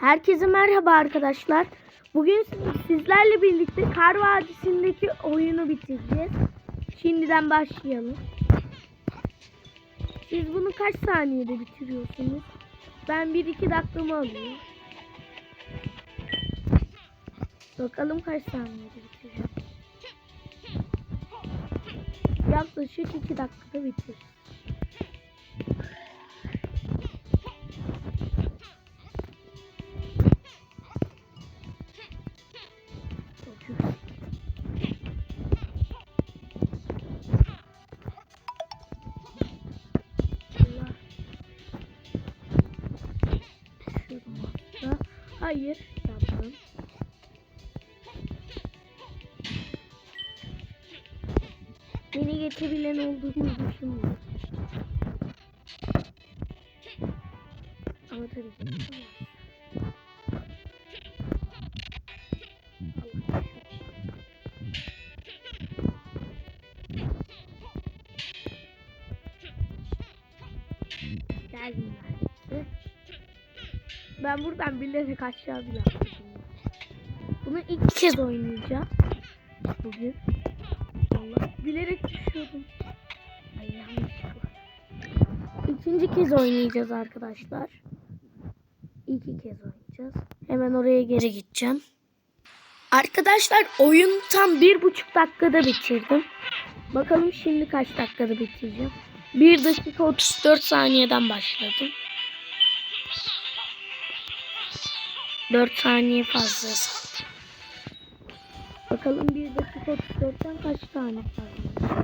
Herkese merhaba arkadaşlar. Bugün sizlerle birlikte Kar Vadisi'ndeki oyunu bitireceğiz. Şimdiden başlayalım. Siz bunu kaç saniyede bitiriyorsunuz? Ben 1-2 dakikamı alıyorum. Bakalım kaç saniyede bitireceğim. Yaklaşık 2 dakikada bitir. Hayır yaptım. Beni geçebilen olduğunu düşünmüyorum. Ama tabii ki. Geldim neredeyse. Ben buradan bilerek aşağı bile atladım. Bunu ilk kez oynayacağım. Bugün. Allah bilerek düşüyordum. Ay yanlışlıkla. İkinci kez oynayacağız arkadaşlar. İki kez oynayacağız. Hemen oraya geri gideceğim. Arkadaşlar oyun tam bir buçuk dakikada bitirdim. Bakalım şimdi kaç dakikada bitireceğim. 1 dakika 34 saniyeden başladım. 4 saniye fazla. Bakalım 1 dakika 34'ten kaç tane fazla.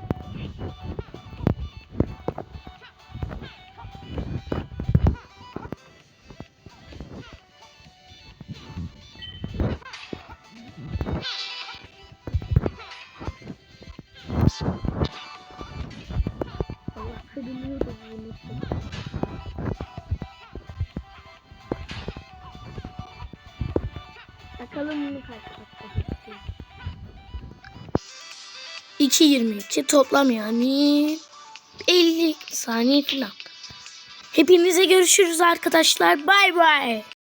Allah kırılıyor Bakalım bunu kaç dakika bitecek. 2.22 toplam yani 50 saniye falan. Hepinize görüşürüz arkadaşlar. Bay bay.